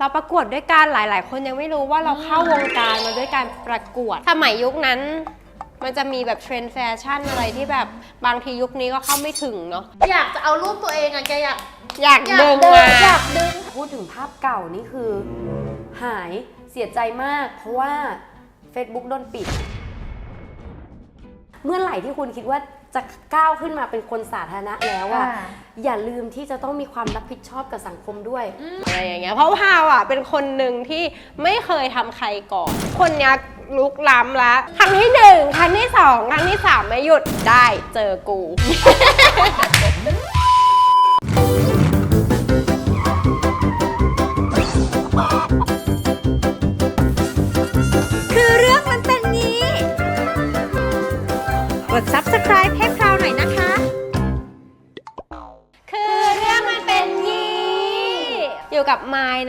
เราประกวดด้วยกันหลาย ๆ คนยังไม่รู้ว่าเราเข้าวงการมาด้วยการประกวด สมัยยุคนั้น มันจะมีแบบเทรนด์แฟชั่นอะไรที่แบบบางทียุคนี้ก็เข้าไม่ถึงเนาะอยากจะเอารูปตัวเองอะแกอยากอยากอยากดึงเดิมานอยากดึงพูดถึงภาพเก่านี่คือ หายเสียใจมาก เพราะว่า Facebook โดนปิด เมื่อไหร่ที่คุณคิดว่า จะก้าวขึ้นมาเป็นคนสาธารณะแล้วอะอ่า อย่าลืมที่จะต้องมีความรับผิดชอบกับสังคมด้วย อะไรอย่างเงี้ยเพราะพาวอะเป็นคนหนึ่งที่ไม่เคยทำใครก่อน คนเนี้ยลุกล้ำละครั้งที่หนึ่งครั้งที่สองครั้งที่สามไม่หยุดได้เจอกู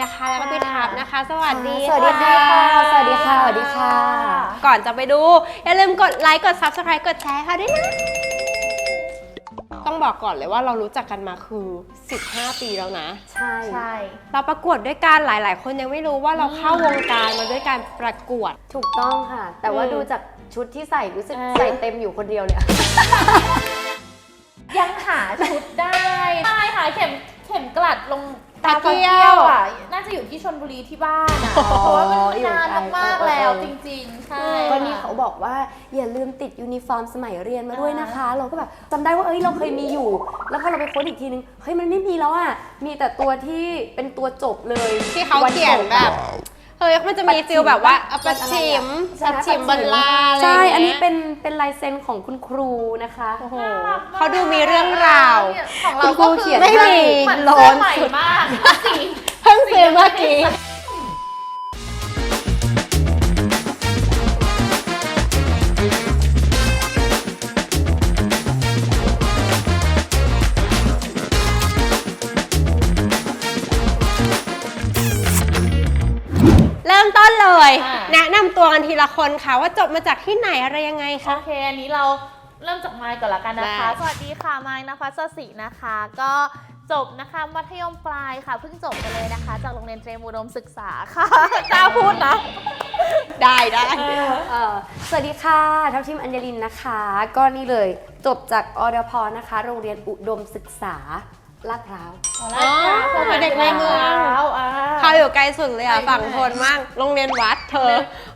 นะคะ แล้วก็พี่ทับนะคะ สวัสดีสวัสดีค่ะ สวัสดีค่ะ สวัสดีค่ะ ก่อนจะไปดู อย่าลืมกดไลค์ กด subscribe กดแชร์ค่ะด้วยนะ ต้องบอกก่อนเลยว่าเรารู้จักกันมาคือ 15 ปีแล้วนะ ใช่ใช่ เราประกวดด้วยกันหลาย ๆ คนยังไม่รู้ว่าเราเข้าวงการมาด้วยการประกวด ถูกต้องค่ะ แต่ว่าอืม ดูจากชุดที่ใส่รู้สึกเออ ใส่เต็มอยู่คนเดียวเลยอะ ยังหาชุดได้ ได้ค่ะเข็ม เข็มกลัดลงตาตะเกีเกียยววอะน่าจะอยู่ที่ชนบุรีที่บ้านอะเพราะว่ามันนานมากๆแล้วจริงๆ ใช่ ก็นี่เขาบอกว่าอย่าลืมติดยูนิฟอร์มสมัยเรียนมาด้วยนะคะ เราก็แบบจำได้ว่าเอ้ยเราเคยมีอยู่ แล้วพอเราไปค้นอีกทีนึงเฮ้ยมันไม่มีแล้วอะมีแต่ตัวที่เป็นตัวจบเลยที่เขาวัเขียนแบบ เฮ้ยมันจะมีฟิลแบบว่าเอาปัดชิมใช่ปัดไหชิมบรรลาอะไรใช่ย่างงี้ยอันนี้เป็นเป็นลายเซ็นของคุณครูนะคะโอ้โหเขาดูมีเรื่องราวของเราคุณครูก็เขีคือยนไม่ให้มีเหมือนโลเสื้อนใหม่มากสีเพิ่งซื้อเมื่อกี้ นะนำตัวกันทีละคนค่ะ ว่าจบมาจากที่ไหนอะไรยังไงโอคะ เค อันนี้เราเริ่มจากไมค์ก่อนละกันนะคะ ได้ สวัสดีค่ะ ไมค์นภัสศรีนะคะ ก็จบนะคะ มัธยมปลายค่ะ เพิ่งจบไปเลยนะคะ จากโรงเรียนเตรียมอุดมศึกษาค่ะ กล้าพูดนะ ได้ได้เอ่อสวัสดีค่ะทัพทิมอัญญลินนะคะ ก็นี่เลยจบจากอดพนะคะ โรงเรียนอุดมศึกษาลาดพร้าว อ๋อเด็กในเมืองอ่า เขาอยู่ไกลสุดเลยอะไปไหนฝั่งทนมาก โรงเรียนวัดเธอ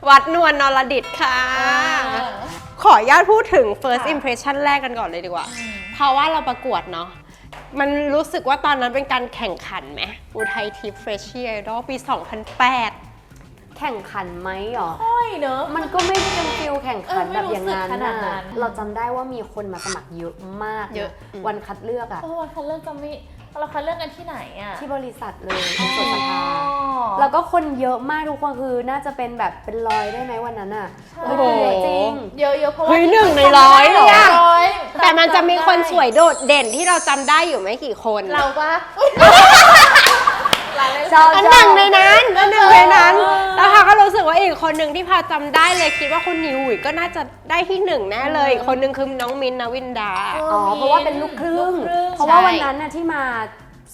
วัดนวลนรดิตค่ะ ขออนุญาตพูดถึง first ค่ะ impression แรกกันก่อนเลยดีกว่า เพราะว่าเราประกวดเนาะ มันรู้สึกว่าตอนนั้นเป็นการแข่งขันไหมอุทัยทิพย์เฟรชชี่ไอดอลปี 2008 แข่งขันไหมหรอ ค่อยเนอะ มันก็ไม่ได้เป็นฟิลแข่งขันเออไม่แบบอย่างนั้นรู้สึกขนาดนั้น่ะนเราจำได้ว่ามีคนมาสมัครเยอะมากนเยอะอืม วันคัดเลือกอะเออวันคัดเลือกจะไม่ เราคัดเลือกกันที่ไหนอะที่บริษัทเลยที่สวนสภาอ๋อแล้วก็คนเยอะมากทุกคนคือน่าจะเป็นแบบเป็นร้อยได้ไหมวันนั้นอะใช่โอ้โห เยอะจริง เยอะๆเพราะว่าเฮ้ยหนึ่งในร้อยเลยอะ ร้อยแต่มันจะมีคนสวยโดดเด่นที่เราจำได้อยู่ไม่กี่คน เราปะเราเล่น ชอบอันหนึ่งในนั้นอันหนึ่งในนั้น แล้วพาก็รู้สึกว่าอีกคนหนึ่งที่พาจำได้เลยคิดว่าคุณนิวหุยก็น่าจะได้ที่หนึ่งแน่เลยอีกคนหนึ่งคือน้องมินท์นวินดา อ๋อเพราะว่าเป็นลูกครึ่งลูกครึ่งเพราะว่าใช่วันนั้นน่ะที่มา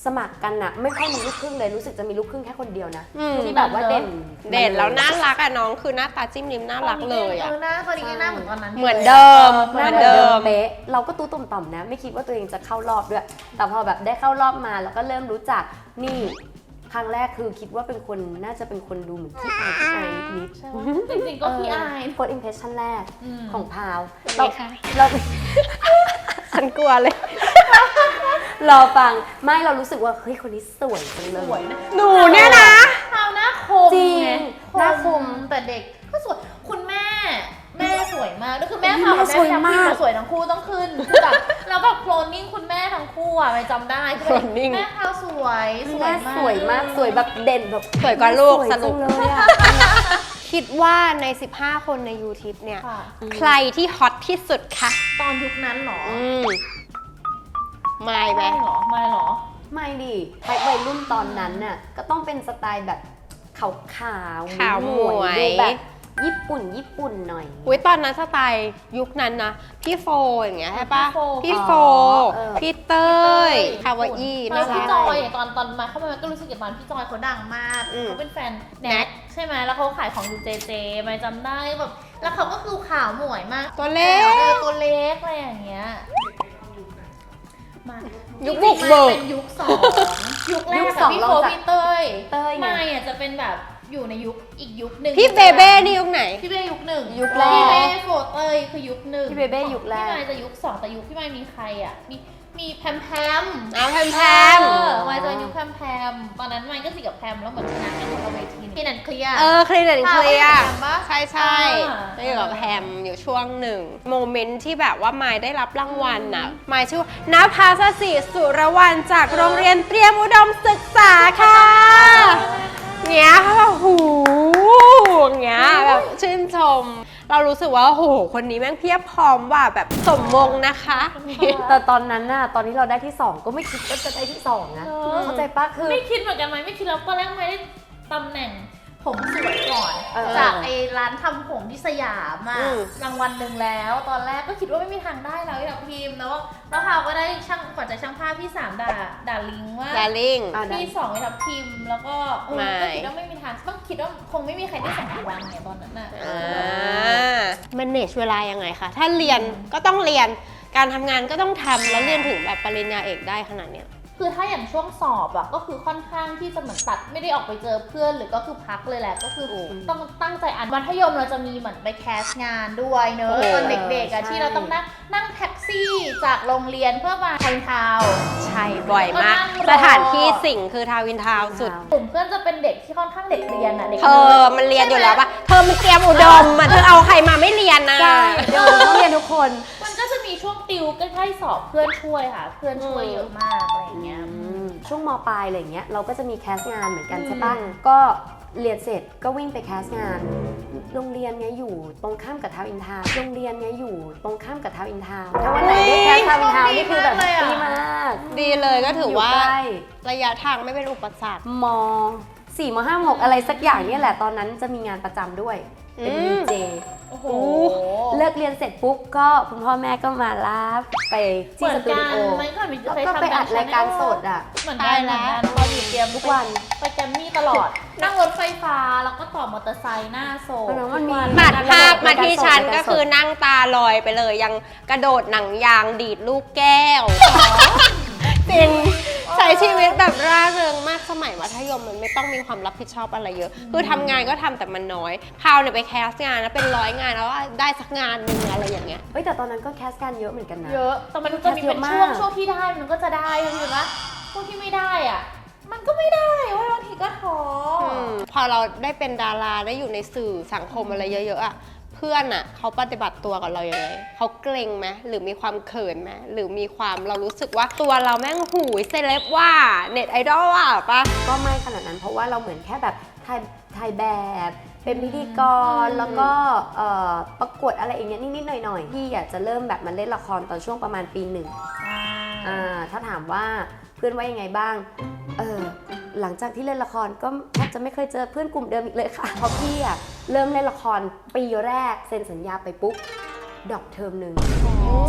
สมัครกันน่ะไม่ค่อยมีลูกครึ่งเลยรู้สึกจะมีลูกครึ่งแค่คนเดียวนะอืม ที่แบบว่าเด่นเด่นแล้วน่ารักอะน้องคือหน้าตาจิ้มลิ้มน่ารักเลยอะเออหน้าตอนนี้ก็หน้าเหมือนตอนนั้นเหมือนเดิมหเหน้ามือนเหมือนเดิเดิมม เป๊ะเราก็ตู้ตุ่มต่อมนะ ไม่คิดว่าตัวเองจะเข้ารอบด้วย แต่พอแบบได้เข้ารอบมาแล้วก็เริ่มรู้จักนี่ค รั้งแรกคือคิดว่าเป็นคนน่าจะเป็นคนดูเหมือนขี้อายขี้อายนิดใช่ไหมจริงๆก็พี่อายกดอิมเพรสชั่นแรกอืมของพาวเราเราเราฉันกลัวเลยรอฟังไม่เรารู้สึกว่าเฮ้ยคนนี้สวยจังเลยสวยนะหนูเนี่ยนะเท้าหน้าคมจริงไหน้าคมแต่เด็กก็สวยคุณแม่แม่ส วยมากก็คือแม่พาแม่กับสวยแม่มากสวยทั้งคู่ต้องขึ้นคือแบบแล้วแบบโคลนนิ่งคุณแม่ทั้งคู่อะไม่จำได้คือแบบ cloning แม่พาวสวยสวแม่ยมาก สวยมากสวยแบบเด่นแบบสวยกว่าลูกสวยสจัรุปงเลยอะคิดว่าใน 15 คนในยูทิปเนี่ย ค่ะ ใครที่ฮอตที่สุดคะตอนยุคนั้นเหรออืมไม่ไหม ไม่เหรอไม่เหรอ ไม่ดิไทป์วัยรุ่นตอนนั้นน่ะก็ต้องเป็นสไตล์แบบขาวขาวๆขาวหมวย ดูแบบ ญี่ปุ่นญี่ปุ่นหน่อย อุ้ยตอนนั้นสไตล์ยุคนั้นนะ พี่โฟอย่างเงี้ยใช่ปะพี่โฟพี่โฟอ๋อเออพี่เต้ยคาวาอี้ตอน่านรัพี่กจอยตอนตอนมาเข้ามาก็รู้สึกอย่างตอนพี่จอยเขาดังมากอืมเขาเป็นแฟนแน็แน็กกใช่ไหมแล้วเขาขายของอยู่เจเจไม่จำได้แบบแล้วเขาก็คือขาวหมวยมากตัวเล็ก ออตัวเล็กอะไรอย่างเงี้ยมายุคจริบุงกๆเบิกมันเป็นยุคสองยุคแรยุกคสกัอบงพี่เราโฟจะ พี่เต้ยเต้ยไง ไม่อะจะเป็นแบบ อยู่ในยุคอีกยุคหนึ่งพี่เบเบ้นี่ยุคไหน พี่เบ้ยุคหนึ่งยุคแรกพี่เบ้โฟเต้ยคือยุคหนึ่งพี่เบเบ้ยุคแรก พี่ไมายจะยุคสองแต่ยุคพี่ไมายมีใครอะ มีมีแพมแพมอ้าวแพมแพมเออไมายจะยุคแพมแพมตอนนั้นไมายก็สิกับแพมแล้วเหมือนชนะกันคนละเวทีที่นันเคลียร์เออคลีนแอนเคลียร์แพมปะใช่ใช่อ่าได้อยู่กับแพมอยู่ช่วงหนึ่งโมเมนต์ที่แบบว่าไมายได้รับรางวัลน่ะไมายชื่อว่านาภาสศิสุรวันจากโรงเรียนเตรียมอุดมศึกษาค่ะ เงี้ยค่ะแบบหูเงี้ยแบบชื่นชม เรารู้สึกว่าโอ้โหคนนี้แม่งเพียบพร้อมว่าแบบสมมงนะคะแต่ตอนนั้นน่ะตอนที่เราได้ที่สองก็ไม่คิดว่าจะได้ที่สองนะเออเข้าใจปะคือ ไม่คิดเหมือนกันไหมไม่คิดแล้วตอนแรกไม่ได้ตำแหน่ง ผมสวยก่อนเออจากไอ้ร้านทำผมที่สยามอะอืม รางวัลหนึ่งแล้ว ตอนแรกก็คิดว่าไม่มีทางได้แล้วอย่างพิมพ์แล้วแล้วเขาก็ได้ช่างขวัญใจช่างภาพพี่สามด่าด่าลิงว่า ดาริงอะ ที่สองไปทับพิมพ์แล้วก็เออไม่ ก็คิดว่าไม่มีทางก็คิดว่าคงไม่มีใครได้สองรางวัลไงตอนนั้นน่ะอ่า manage เวลายังไงคะ ถ้าเรียนก็ต้องเรียน การทำงานก็ต้องทำแล้วเรียนถึงแบบปริญญาเอกได้ขนาดเนี้ย คือถ้าอย่างช่วงสอบอะก็คือค่อนข้างที่จะเหมือนตัดไม่ได้ออกไปเจอเพื่อน หรือก็คือพักเลยแหละก็คือโอ้ต้องตั้งใจอ่านมัธยมเราจะมีเหมือนไปแคสงานด้วยเนอะโอ้ตอนเด็กๆอะใช่ ที่เราต้องนั่งนั่งแท็กซี่จากโรงเรียนเพื่อมาไทยทาวน์ ใช่บ่อยมาก ก็นั่งรอ สถานที่สิ่งคือทาวินทาวน์สุด กลุ่มเพื่อนจะเป็นเด็กที่ค่อนข้างเด็กเรียนอะเด็กเธอมันเรียนอยู่แล้วปะเธอมันเตรียมอุดมอะเธอเอาใครมาไม่เรียนนะ ใช่เดี๋ยวต้องเรียนทุกคน มันก็จะมีช่วงติวใกล้ๆสอบเพื่อนช่วยค่ะ เพื่อนช่วยเยอะมากอะไรอย่างเงี้ย ช่วงมปลายอะไรอย่างเงี้ยเราก็จะมีแคสงานเหมือนกันใช่ปะอืม ก็เรียนเสร็จก็วิ่งไปแคสงาน โรงเรียนเนี้ยอยู่ตรงข้ามกับทาวน์อินทาวน์โรงเรียนเนี้ยอยู่ตรงข้ามกับทาวน์อินทาวน์ถ้าวันไหนได้แคสทาวน์อินทาวน์นี่คือแบบดีมากเลยอะดีมากดีเลยก็ถือว่ายู่ใกล้ ระยะทางไม่เป็นอุปสรรค มสี่มห้ามหกอะไรสักอย่างเนี่ยแหละตอนนั้นจะมีงานประจำด้วย เป็นอืดีมเจโอ้โห เลิกเรียนเสร็จปุ๊บก็คุณพ่อแม่ก็มารับไปเหที่มือสนตูกัดินโอไหมก่อนมีแล้วเคยก็ทำไปอัดรายการสดอะ เหมือนกันเหมือนกันพออยู่เตรียมทุกวัน ไปแกรมมี่ตลอด นั่งรถไฟฟ้าแล้วก็ต่อมอเตอร์ไซค์หน้าโซเพราะฉะนั้นมันมี ตัดภาพมาที่ฉันรายการสดก็คือนั่งตาลอยไปเลยยังกระโดดหนังยางดีดลูกแก้ว จริง ใช้ชีวิตแบบร่าเริงมากสมัยมัธยมมันไม่ต้องมีความรับผิดชอบอะไรเยอะ คือทำงานก็ทำแต่มันน้อยพาวเนี่ยไปแคสงานแล้วเป็นร้อยงานแล้วว่าได้สักงานหนึ่งอะไรอย่างเงี้ย เฮ้ยแต่ตอนนั้นก็แคสกันเยอะเหมือนกันนะ เยอะ แต่มันจะมีเป็นเยอะมาช่วงกช่วงที่ได้มันก็จะได้เห็นไหมช่วงที่ไม่ได้อะ มันก็ไม่ได้เว่าบางทีก็ท้ออมพอเราได้เป็นดาราได้อยู่ในสื่อสังคมอะไรเยอะๆอะ เพื่อนอะเขาปฏิบัติตัวกับเรายังไงเขาเกรงไหมหรือมีความเขินไหมหรือมีความเรารู้สึกว่าตัวเราแม่งหูยเซเลบว่าเน็ตไอดอลว่าปะก็ไม่ขนาดนั้นเพราะว่าเราเหมือนแค่แบบถ่ายถ่ายแบบ เป็นพิธีกรอืมแล้วก็เอ่อประกวดอะไรอย่างเงี้ยนิดๆหน่อยๆพี่อยากจะเริ่มแบบมาเล่นละครตอนช่วงประมาณปีหนึ่งอ่าอ่าถ้าถามว่าเพื่อนว่ายังไงบ้าง เออ หลังจากที่เล่นละครก็แทบจะไม่เคยเจอเพื่อนกลุ่มเดิมอีกเลยค่ะ เพราะพี่อะเริ่มเล่นละครปีแรกเซ็นสัญญาไปปุ๊บดอกเทอมหนึ่ง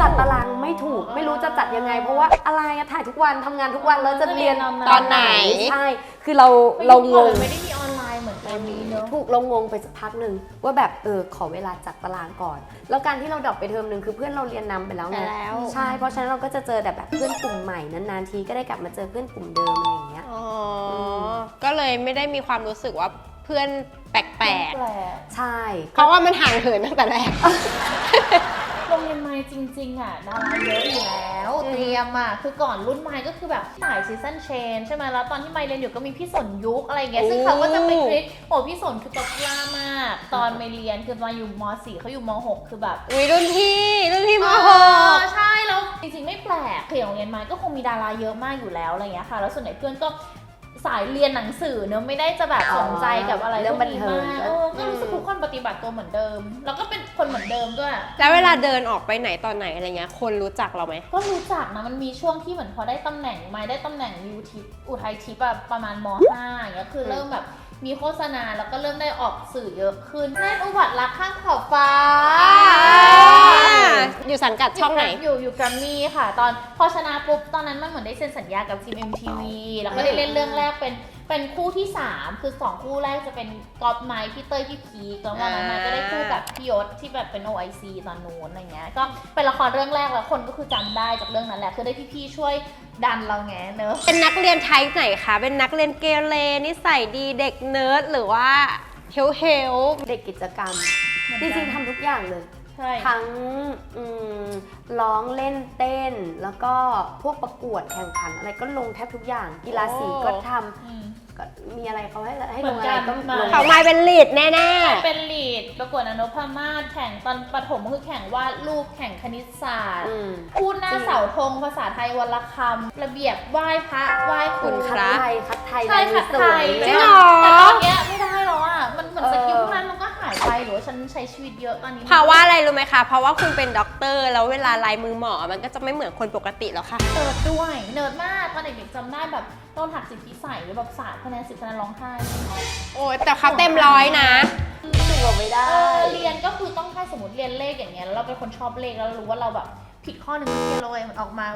จัดตารางไม่ถูกไม่รู้จะจัดยังไง เพราะว่าอะไรอะถ่ายทุกวันทำงานทุกวันแล้วจะเรียนตอนไหน ใช่คือเราเรางง ไม่ได้มีออนไลน์เหมือนตอนนี้เนอะถูกเรางงไปสักพักหนึ่งว่าแบบเออขอเวลาจัดตารางก่อน แล้วการที่เราดรอปไปเทอมหนึ่งคือเพื่อนเราเรียนนำไปแล้วไงไปแล้ว ใช่เพราะฉะนั้นเราก็จะเจอแต่แบบเพื่อนกลุ่มใหม่นานๆทีก็ได้กลับมาเจอเพื่อนกลุ่มเดิมอะไรอย่างเงี้ย อ๋ออก็เลยไม่ได้มีความรู้สึกว่าเพื่อนแปลกแปลกใช่ๆ เพราะว่ามันห่างเหินตั้งแต่แรก โรงเรียนไม้จริง ๆ อะดาราเยอะอยู่แล้วอืม เตรียมอะคือก่อนรุ่นไม้ก็คือแบบสายซีซันเชนใช่ไหมแล้วตอนที่ไม้เรียนอยู่ก็มีพี่สนยุคอะไรอย่างเงี้ยซึ่งเขาก็จะไปคลิปโอ้พี่สนคือป๊อปปูล่ามาก ตอนไม่เรียนคือมาอยู่ม .4 เขาอยู่ม .6 คือแบบอุ้ยรุ่นพี่รุ่นพี่มอ๋หอกกใช่แล้วจริงๆไม่แปลกคืออย่างโรงเรียนไม้ก็คงมีดาราเยอะมากอยู่แล้วอะไรอย่างเงี้ยค่ะ แล้วส่วนใหญ่เพื่อนก็ สายเรียนหนังสือเนอะไม่ได้จะแบบสนใจกับอะไรเรื่องบันเทิง พวกนี้มากเออก็รู้สึกทุกคนปฏิบัติตัวเหมือนเดิม แล้วก็เป็นคนเหมือนเดิมด้วย แล้วเวลาเดินออกไปไหนตอนไหนอะไรเงี้ย คนรู้จักเราไหม ก็รู้จักนะมันมีช่วงที่เหมือนพอได้ตำแหน่งไม้ได้ตำแหน่งยูทิปอุทัยทิปอะประมาณม .5 อย่างเงี้ยคือเริ่มแบบ มีโฆษณาแล้วก็เริ่มได้ออกสื่อเยอะขึ้นแน่นอุบัติรักข้างขอบฟ้า อยู่สังกัดช่องไหน อยู่อยู่แกรมมี่ค่ะ ตอนพอชนะปุ๊บ ตอนนั้นมันเหมือนได้เซ็นสัญญากับทีม MTV แล้วก็ได้เล่นเรื่องแรกเป็น เป็นคู่ที่ 3 คือ 2 คู่แรกจะเป็นกอล์ฟไมค์พี่เต้ยพี่พีคแล้ววันนั้นมาก็ได้คู่กับพี่ยศที่แบบเป็น OIC ตอนนู้นอะไรเงี้ยก็เป็นละครเรื่องแรกแล้วคนก็คือจำได้จากเรื่องนั้นแหละคือได้พี่ๆช่วยดันเราไงเนอะ เป็นนักเรียนไทป์ไหนคะ เป็นนักเรียนเกเรนิสัยดีเด็กเนิร์ดหรือว่าเฮลเฮลเด็กกิจกรรมเหมือนจกันริงๆทำทุกอย่างเลย ใช่ทั้งอืมร้องเล่นเต้น แล้วก็พวกประกวดแข่งขันอะไรก็ลงแทบทุกอย่างกีฬาสีก็ทำ อืม ก็มีอะไรเขาให้ให้เหมืลอนงกัอะไรนก็มาลงเขาไม่เป็นลีดแน่เป็นลีดประกวดอนุพมาศแข่งตอนประถมก็คือแข่งวาดรูปแข่งคณิตศาสตร์อืมพูดหน้าเสาธงภาษาไทยวันละคำระเบียบไหว้พระไหว้ครูคัดไทยคัดไทยใช่ลายมืค่ะอสไทวยยจริงเหรอ แต่ตอนเนี้ยไม่ได้แล้วอะ มันเหมือนเออสกิลพวกนั้นมันก็หายไปหรือว่าฉันใช้ชีวิตเยอะตอนนี้ๆเพราะว่าอะไรรู้ไหมคะ เพราะว่าคุณเป็นด็อกเตอร์ แล้วเวลาลายมือหมอ มันก็จะไม่เหมือนคนปกติแล้วค่ะ เนิร์ดด้วยเนิร์ดมากตอนเด็กๆจำได้แบบโดนหักสิทธิใส่หรือแบบสาดคะแนนสิบคะแนนร้องไห้โอ้ยแต่เขาเต็มร้อยนะถือว่าไม่ได้ เออเรียนก็คือต้องให้สมมติเรียนเลขอย่างเงี้ยแล้วเราเป็นคนชอบเลขแล้วเรารู้ว่าเราแบบผิดข้อหนึ่งเรียนเลยมันออกมา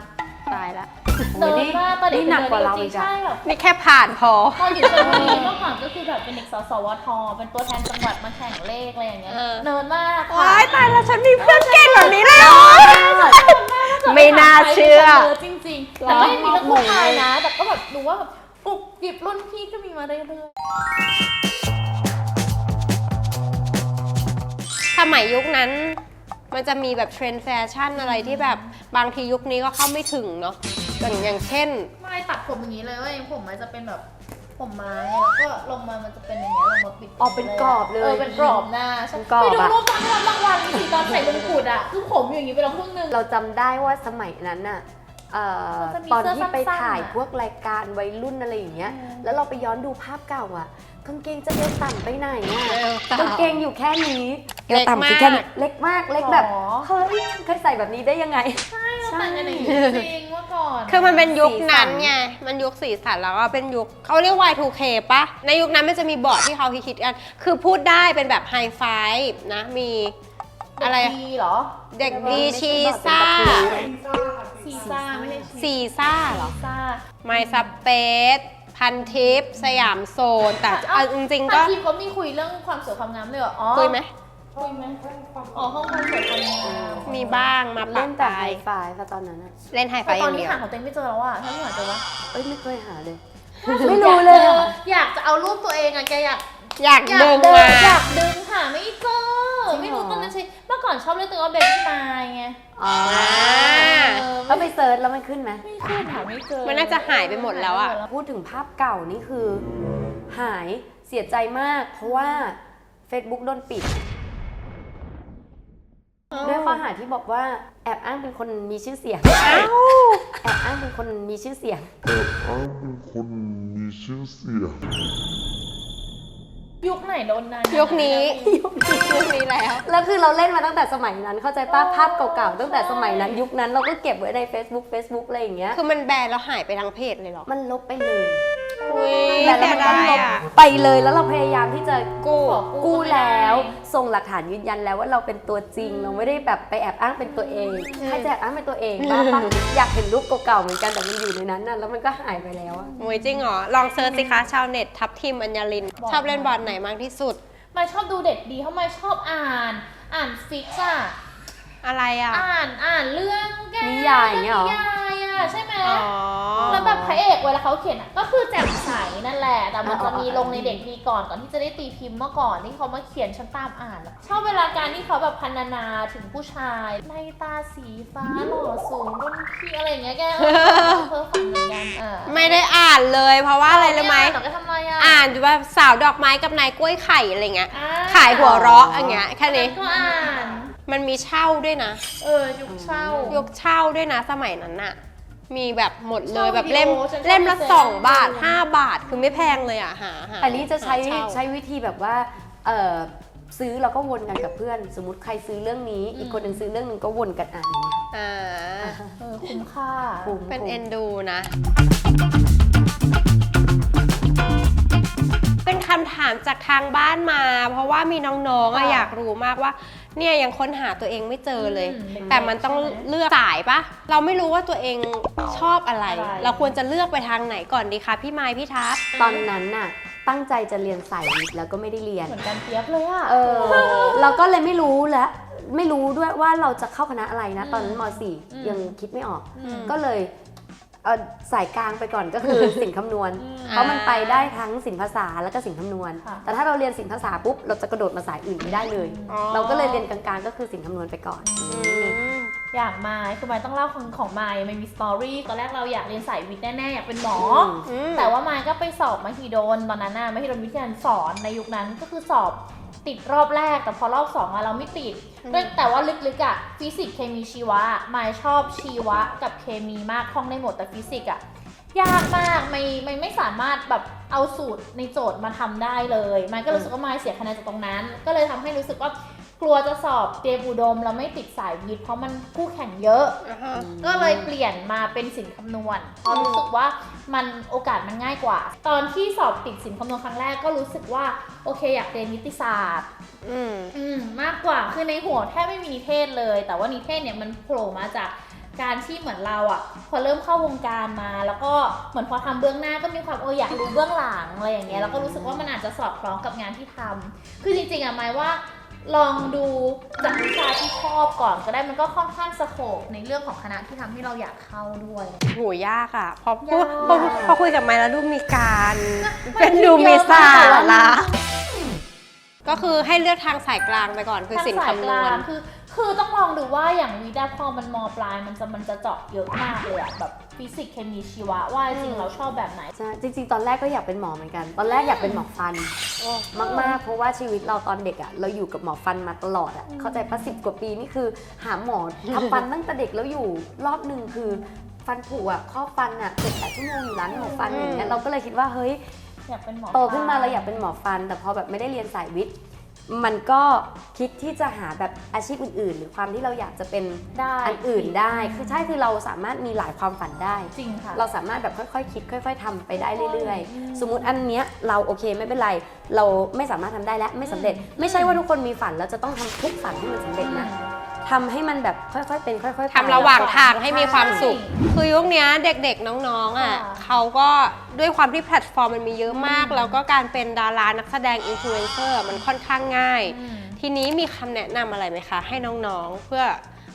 ตายละโอ้ เนิยร์ดนี่มากตอนเด็กนี่หนักกว่าเราจริอีงกๆอะ ใช่แบบนี่แค่ผ่านพอ ตอนอยู่ชลบุรีเมื่อก่อนก็คือแบบเป็นเด็กสสวทเป็นตัวแทนจังหวัดมาแข่งเลขอะไรอย่างเงี้ยเออ เนิร์ดมากว้าค่ะยตายแล้วฉันมีเพื่อนเก่งแบบนี้เลยเหรอ ไม่น่าเชื่อเนิร์ดจริงๆแต่ไม่มีทั้งผู้ชายนะ แต่ก็แบบรู้ว่าแบบปลุกหยิบรุ่นพี่ก็มีมาเรื่อยสมัยยุคนั้น มันจะมีแบบเทรนด์แฟชั่นอะไรที่แบบบางทียุคนี้ก็เข้าไม่ถึงเนาะ อย่างอย่างเช่นๆไม่ตัดผมอย่างนี้เลยเว่าผมมันจะเป็นแบบผมไม้แล้วก็ลงมา มันจะเป็นอย่างเงี้ยลงมาปิดอ๋อเป็นกรอบเลยเออเป็นกรอบหน้าใช่เป็นกรอบไปดูอะ รูปตอนที่รับรางวัลสิตอนใส่มงกุฎอะคือผมอยู่อย่างนี้ไปแล้วครึ่งหนึง เราจำได้ว่าสมัยนั้นน่ะเอ่อมันจะมีตอนเสื้อที่ไปสั้นๆถ่ายอะพวกรายการวัยรุ่นอะไรอย่างเงี้ย อืม แล้วเราไปย้อนดูภาพเก่าอะกางเกงจะเอวต่ำไปไหนอะเอวต่ำกางเกงอยู่แค่นี้เล็กมากอวต่ำคือแค่นี้เล็กมากเล็กแบบหรอเฮ้ยเคยใส่แบบนี้ได้ยังไง ใช่เราแต่งกันอย่างนี้จริงเมื่ อก่อนคือมันเป็นยุคนั้นสีสันไง มันยุคสีสันแล้วก็เป็นยุคเขาเรียก Y2K ปะ ในยุคนั้นมันจะมีบอร์ดที่เขาคิดๆกัน คือพูดได้เป็นแบบไฮไฟนะ มีอะไร เด็กดีเหรอ เด็กดีไม่ใช่ชีบอร์ดซ่าเป็นตะปูซีซ่าไม่ใช่ชีซีซ่าเหรอซีซ่า ไมซับเปซพันทิป สยามโซน แต่เอาจริงๆก็ทางทีมเขามีคุยเรื่องความสวยความงามด้วยเหรออ๋อคุยไหม คุยไหมอ๋อห้องความสวยความงามมีบ้างมาปะเล่นแต่ปาไฮยไฟล์ค่ะตอนนั้นอะเล่นไฮไฟแต่อตอนย่างนี้เดียวหาของตัวเองไม่เจอแล้วอะถ้าไม่หาเจอวะเอ้ยไม่เคยหาเลย ไม่รู้เลยอะ อยากจะเอารูปตัวเองอะแกอยาก อยากอยากดึงเดิมานอยากดึงหาไม่เจอจริงเหรอ ไม่รู้ตอนนั้นใช่เมื่อก่อนชอบเล่นตัวว่าเบบี้มายไงอ๋ออ่าเออแล้วไปเซิร์ชแล้วมันขึ้นไหม ไม่ขึ้นหาไม่เจอมันน่าจะหายไปหมดแล้วอะพูดถึงภาพเก่านี่คือ หายเสียใจมาก เพราะว่า Facebook โดนปิด ด้วยข้อหาที่บอกว่าแอบอ้างเป็นคนมีชื่อเสียงแอบอ้างเป็นคนมีชื่อเสียงแอบอ้างเป็นคนมีชื่อเสียง ยุคไหนโดนนานยุคนี้ยุคนี้แล้ว แล้วคือเราเล่นมาตั้งแต่สมัยนั้นเข้าใจป้าภาพเก่าๆตั้งแต่สมัยนั้นยุคนั้นเราก็เก็บไว้ใน Facebook Facebook อะไรอย่างเงี้ย คือมันแบนแล้วหายไปทั้งเพจเลยเหรอ มันลบไปเลย อุ้ยแต่แล้วมันก็เสียลดายบอะไปเลยแล้วเราพยายามที่จะกู้ขอกู้ไม่ได้แล้ว ส่งหลักฐานยืนยันแล้วว่าเราเป็นตัวจริง เราไม่ได้แบบไปแอบอ้างเป็นตัวเองใครจะแอบอ้างเป็นตัวเองบ้าปะอยากเห็นรูปเก่าๆเหมือนกันแต่มันอยู่ในนั้นน่ะแล้วมันก็หายไปแล้วอะมวยจริงเหรอ ลองเซิร์ชสิคะชาวเน็ตทับทีมอัญญาลิน ชอบเล่นบอลไหนมากที่สุดไม่ชอบดูเด็กดีทำไมชอบอ่าน อ่านฟิกอะ อะไรอะ อ่านอ่านเรื่องแกนิยายอย่างเงี้ยเหรอ นิยายอะใช่ไหมอ๋อ แล้วแบบพระเอกเวลาเขาเขียนอะก็คือแจ่มใสนั่นแหละแต่มันจะมีอ๋อลงในเด็กดีก่อนก่อนที่จะได้ตีพิมพ์เมื่อก่อนที่เขามาเขียนฉันตามอ่านอะชอบเวลาการที่เขาแบบพันนานาถึงผู้ชายในตาสีฟ้าหล่อสูงรุ่นพี่อะไรอย่างเงี้ยแกเออเพ้อฝันเหมือนกันอะไม่ได้อ่านเลยเพราะว่าอะไรรู้ไหมหนูก็ทำอะไรอะอ่านอยู่แบบสาวดอกไม้กับนายกล้วยไข่อะไรเงี้ย อ่ขายหัวเราะอย่างเงี้ยแค่นี้ก็อ่าน มันมีเช่าด้วยนะ เออยุคเช่า ยกเช่าด้วยนะสมัยนั้นน่ะมีแบบหมดเลยเช่าแบบเล่มวิดีโอฉันชอบเล่มละไปเซ็น สองบาทดูห้าบาทคือไม่แพงเลยอะหาหาอันนี้จะใช้หาเา ใช้วิธีแบบว่าเออซื้อเราก็วนกันกับเพื่อน สมมติใครซื้อเรื่องนี้ อีกคนหนึ่งซื้อเรื่องหนึ่งก็วนกันอ่านอย่างเงี้ยอ่า เออคุ้มค่า คุ้มเป็นคุ้ม เอ็นดูนะเป็นใครำถามจากทางบ้านมา เพราะว่ามีน้องๆอะค่ะอยากรู้มากว่า เนี่ยยังค้นหาตัวเองไม่เจอเลยอืมเด็กๆแต่มันต้องใช่ไหมเลือกสายปะเราไม่รู้ว่าตัวเองชอบอะไรอะไร เราควรจะเลือกไปทางไหนก่อนดีคะพี่ไม้พี่ทัพตอนนั้นน่ะตั้งใจจะเรียนสายวิทย์แล้วก็ไม่ได้เรียน เหมือนกันเปียบเลยอะเออเราก็เลยไม่รู้และไม่รู้ด้วยว่าเราจะเข้าคณะอะไรนะอืมตอนนั้นมอืม .4 ยังคิดไม่ออกอืมก็เลย เอาสายกลางไปก่อนก็คือ สินคำนวณอืมเพราะมันไปได้ทั้งสินภาษาแล้วก็สินคำนวณ ค่ะ แต่ถ้าเราเรียนสินภาษาปุ๊บเราจะกระโดดมาสายอื่นไม่ได้เลย อ๋อ เราก็เลยเรียนกลางๆก็คือสินคำนวณไปก่อนอืมอย่างไมค์คือไมค์ต้องเล่าของของไมค์มันมีสตอรี่ตอนแรกเราอยากเรียนสายวิทย์แน่ๆ อยากเป็นหมออมอืมแต่ว่าไมค์ก็ไปสอบมหิดลตอนนั้นน่ะมหิดลวิทยาสอนในยุคนั้นก็คือสอบ ติดรอบแรกแต่พอรอบสองอะเราไม่ติดอืมด้วยแต่ว่าลึกๆอะฟิสิกส์เคมีชีวะไมค์ชอบชีวะกับเคมีมากท่องได้หมดแต่ฟิสิกส์อะยากมากไม่ไม่ไม่สามารถแบบเอาสูตรในโจทย์มาทำได้เลยไมค์ก็รู้สึกว่าไมค์เสียคะแนนจากตรงนั้น ก็เลยทำให้รู้สึกว่า กลัวจะสอบเตรียมอุดมแล้วไม่ติดสายวิทย์เพราะมันคู่แข่งเยอะอ่าฮะก็เลยเปลี่ยนมาเป็นสินคำนวณเพราะรู้สึกว่ามันโอกาสมันง่ายกว่า ตอนที่สอบติดสินคำนวณครั้งแรกก็รู้สึกว่าโอเคอยากเรียนนิติศาสตร์อืมอืมมากกว่าคือในหัวแทบไม่มีนิเทศเลย แต่ว่านิเทศเนี่ยมันโผล่มาจากการที่เหมือนเราอะพอเริ่มเข้าวงการมา แล้วก็เหมือนพอทำเบื้องหน้าก็มีความเอออยากรู้เบื้องหลังอะไรอย่างเงี้ยแล้วก็รู้สึกว่ามันอาจจะสอดคล้องกับงานที่ทำคือจริงๆอะหมายว่า ลองดูจากวิชาที่ชอบก่อนก็ได้มันก็ค่อนข้างสโคปในเรื่องของคณะที่ทำให้เราอยากเข้าด้วย โหยากอะพอพูดยาก พอพอคุยกับไม้แล้วดูมีการมันเป็นคิดดูมีเยอะสามากละก็คือให้เลือกทางสายกลางไปก่อนคือสินทางสายคำกนวลาณงคือ คือต้องลองดูว่าอย่างวิทยาพอมันมปลายมันจะมันจะเจาะเยอะมากเลยอะแบบฟิสิกส์เคมีชีวะว่าจริงๆเราชอบแบบไหน ใช่จริง ๆ ตอนแรกก็อยากเป็นหมอเหมือนกัน ตอนแรกอยากเป็นหมอฟันมากๆ เพราะว่าชีวิตเราตอนเด็กอะเราอยู่กับหมอฟันมาตลอดอะเข้าใจปะสิบกว่าปีนี่คือ หาหมอทำฟันตั้งแต่เด็กแล้วอยู่รอบหนึ่งคือฟันผุอะครอบฟันอะเจ็ดแปดชั่วโมงอยู่ร้านหมอฟันอย่างเงี้ยเราก็เลยคิดว่าเฮ้ยอยากเป็นหมอโตขึ้นมาเราอยากเป็นหมอฟัน แต่พอแบบไม่ได้เรียนสายวิทย์ มันก็คิดที่จะหาแบบอาชีพอื่น ๆ หรือความที่เราอยากจะเป็นได้อันอื่นได้ คือใช่คือเราสามารถมีหลายความฝันได้ จริงค่ะ เราสามารถแบบค่อยๆ คิด ค่อย ๆทำไปได้เรื่อยอืมๆสมมุติอันเนี้ยเราโอเคไม่เป็นไร เราไม่สามารถทำได้และไม่สำเร็จ ไม่ใช่ว่าทุกคนมีฝันแล้วจะต้องทำทุกฝันให้มันสำเร็จนะ ทำให้มันแบบค่อยๆเป็นค่อยๆไปทำระหว่างทางให้มีความสุขใช่คือยุคเนี้ยเด็กๆน้องๆอะค่ะ เขาก็ด้วยความที่แพลตฟอร์มมันมีเยอะมาก แล้วก็การเป็นดารานักแสดงอินฟลูเอนเซอร์มันค่อนข้างง่ายอืมทีนี้มีคำแนะนำอะไรไหมคะ ให้น้องๆ เพื่อ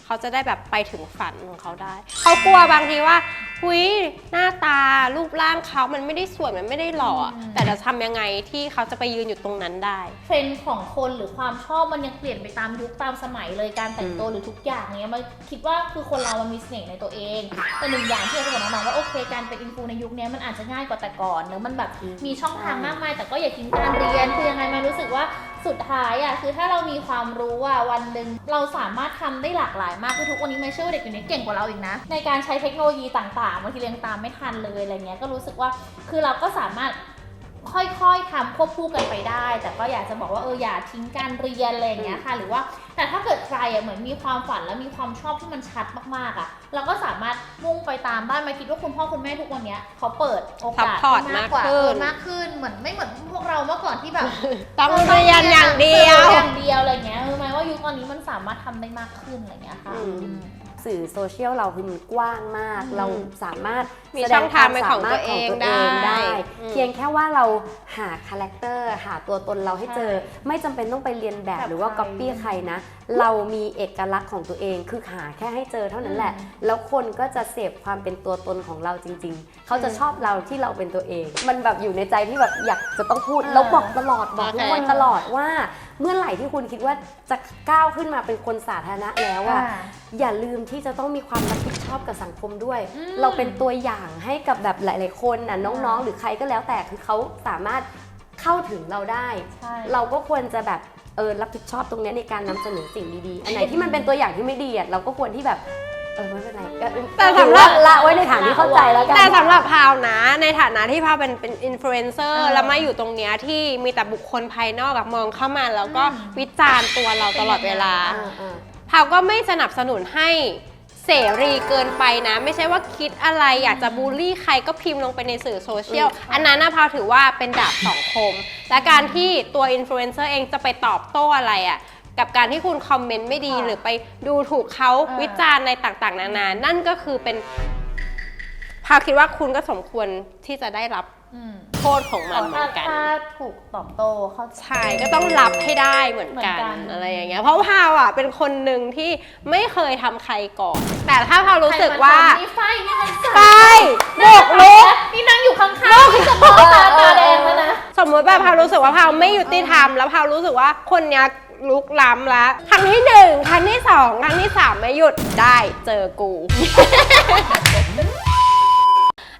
เขาจะได้แบบไปถึงฝันของเขาได้ เขากลัวบางทีว่า หุยหน้าตารูปร่างเขามันไม่ได้สวยมันไม่ได้หล่ออะอืม แต่จะทำยังไงที่เขาจะไปยืนอยู่ตรงนั้นได้ เทรนด์ของคนหรือความชอบมันยังเปลี่ยนไปตามยุคตามสมัยเลยการแต่งตัวหรือทุกอย่างเนี้ยมันคิดว่าคือคนเรามันมีเสน่ห์ในตัวเอง แต่หนึ่งอย่างที่อยากจะบอกน้องๆว่าโอเคการเป็นอินฟูในยุคเนี้ยมันอาจจะง่ายกว่าแต่ก่อนเนอะมันแบบมีช่องทางมากมาย แต่ก็อย่าทิ้งการเรียนคือยังไงมันรู้สึกว่าสุดท้ายอะคือถ้าเรามีความรู้อะวันหนึ่งเราสามารถทำได้หลากหลายมากคือทุกวันนี้ไม่เชื่อว่าเด็กอยู่นี้เก่งกว่าเราอีกนะในการใช้เทคโนโลยีต่างๆบางทีเรียนตามไม่ทันเลยอะไรเงี้ยก็รู้สึกว่าคือเราก็สามารถค่อยๆทำควบคู่กันไปได้ แต่ก็อยากจะบอกว่าเอออย่าทิ้งการเรียนอะไรอย่างเงี้ยค่ะ หรือว่าแต่ถ้าเกิดใครอะเหมือนมีความฝันและมีความชอบที่มันชัดมากๆอะ เราก็สามารถมุ่งไปตามได้มาคิดว่าคุณพ่อคุณแม่ทุกวันเนี้ยเขาเปิดโอกาส Support มากกว่ามากขึ้น เออมากขึ้นเหมือนไม่เหมือนพวกเราเมื่อก่อนที่แบบ ต้องเรียนอย่างเดียวอออย่างเดียวอะไรเงี้ยเออหมายว่ายุคตอนนี้มันสามารถทำได้มากขึ้นอะไรเงี้ยค่ะอืม อืม สื่อโซเชียลเราคือมันกว้างมากอืมเราสามารถมีแสดช่องทางเป็นของควมสมรถตัวเองขได้ได้อืมเพียงแค่ว่าเราหาคาแรคเตอร์หาตัวตนเราให้เจอใช่ไม่จำเป็นต้องไปเรียนแบบแบบหรือว่าใครก๊อปปี้ใครนะ เรามีเอกลักษณ์ของตัวเองคือหาแค่ให้เจอเท่านั้นแหละอืมแล้วคนก็จะเสพความเป็นตัวตนของเราจริง ๆ เขาจะชอบเราที่เราเป็นตัวเอง มันแบบอยู่ในใจที่แบบอยากจะต้องพูดอ่าแล้วบอกตลอดบอกทุกโอเคคนตลอดว่าเมื่อไหร่ที่คุณคิดว่าจะก้าวขึ้นมาเป็นคนสาธารณะแล้วอะอ่าอย่าลืมที่จะต้องมีความรับผิดชอบกับสังคมด้วย อืม เราเป็นตัวอย่างให้กับแบบหลาย ๆ คนนะน้องๆ หรือใครก็แล้วแต่คือเขาสามารถเข้าถึงเราได้ ใช่ เราก็ควรจะแบบเออรับผิดชอบตรงเนี้ยในการนำเสนอสิ่งดีๆ อันไหนที่มันเป็นตัวอย่างที่ไม่ดีอะเราก็ควรที่แบบเออไม่เป็นไรก็แต่ถืสำอหรัว่าบละไว้ในฐานที่เข้าใจแล้วกัน แต่สำหรับพาวนะ ในฐานะที่พาวเป็นเป็นอินฟลูเอนเซอเอร์อ แล้วมาอยู่ตรงเนี้ยที่มีแต่บุคคลภายนอกแบบมองเข้ามาแล้วก็อืมวิจารณ์ตัวเราตลอดเวลา อ่าอ่าพาวก็ไม่สนับสนุนให้เสรีเกินไปนะ ไม่ใช่ว่าคิดอะไรอยากจะบูลลี่ใครก็พิมพ์ลงไปในสื่อโซเชียล อันนั้นนะพาวถือว่าเป็นดาบสองคม และการที่ตัวอินฟลูเอนเซอร์เองจะไปตอบโต้อะไรอะ่ะกับการที่คุณคอมเมนต์ไม่ดีค่ะหรือไปดูถูกเขาอ่าวิจารณ์ในต่างๆ นานา นั่นก็คือเป็นพาวคิดว่าคุณก็สมควรที่จะได้รับอืม โทษของมันเหมืถ้าอนกัน ถ้าถูกตอบโต้เขาใช่ก็ต้องรับให้ได้เหมือนกันเหมือนกันอะไรอย่างเงี้ยเพราะพาวอะเป็นคนหนึ่งที่ไม่เคยทำใครก่อน แต่ถ้าพาวรู้สึกว่าใครมทำนี่ไฟนี่มันไปบกลุกนี่นั่งอยู่ข้างๆที่จะบอกตาตาแดงแล้วนะสมมติแบบพาวรู้สึกว่าพาวไม่ยุติธรรมแล้วพาวรู้สึกว่าคนเนี้ยลุกล้ำแล้วครั้งที่หนึ่งครั้งที่สองครั้งที่สามไม่หยุดได้เจอกู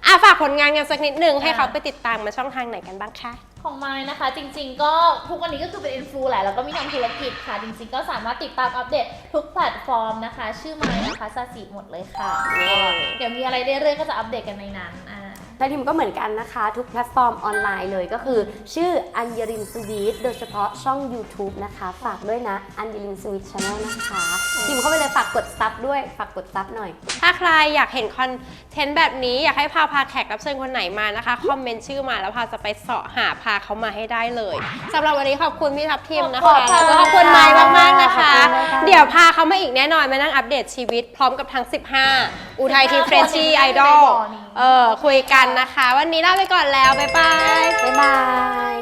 อะฝากผลงานกันสักนิดหนึ่งให้เขาไปติดตามมาช่องทางไหนกันบ้างคะ ของไม้นะคะ จริง ๆ ก็ทุกวันนี้ก็คือเป็นอินฟูแหละแล้วก็มีทำธุรกิจค่ะ จริง ๆ ก็สามารถติดตามอัปเดตทุกแพลตฟอร์มนะคะ ชื่อไม้นะคะซาสีหมดเลยค่ะเย้ก็เดี๋ยวมีอะไรเรื่อยๆก็จะอัปเดตกันในนั้นอ่า และทีมก็เหมือนกันนะคะ ทุกแพลตฟอร์มออนไลน์เลยก็คือ ชื่ออัญญรินสวีทโดยเฉพาะช่อง YouTube นะคะ ฝากด้วยนะอัญญรินสวีทชาแนลนะคะทีมเข้าไปเลยฝากกดซับด้วยฝากกดซับหน่อย ถ้าใครอยากเห็นคอนเทนต์แบบนี้อยากให้พาพาแขกรับเชิญคนไหนมานะคะ คอมเมนต์ชื่อมาแล้วพาจะไปเสาะหาพาเขามาให้ได้เลยสำหรับวันนี้ขอบคุณพี่ทัพทีมนะขอคะบคุณแล้วก็ขอบคุณไมค์มากๆนะคะขอบคุณค่ะเดี๋ยวพาเขามาอีกแน่นอนมานั่งอัปเดตชีวิตพร้อมกับทั้ง 15 อุทัยทีเฟรชชี่ไอดอลเออคุยกันนะคะ วันนี้ลาไปก่อนแล้ว บ๊ายบาย บ๊ายบาย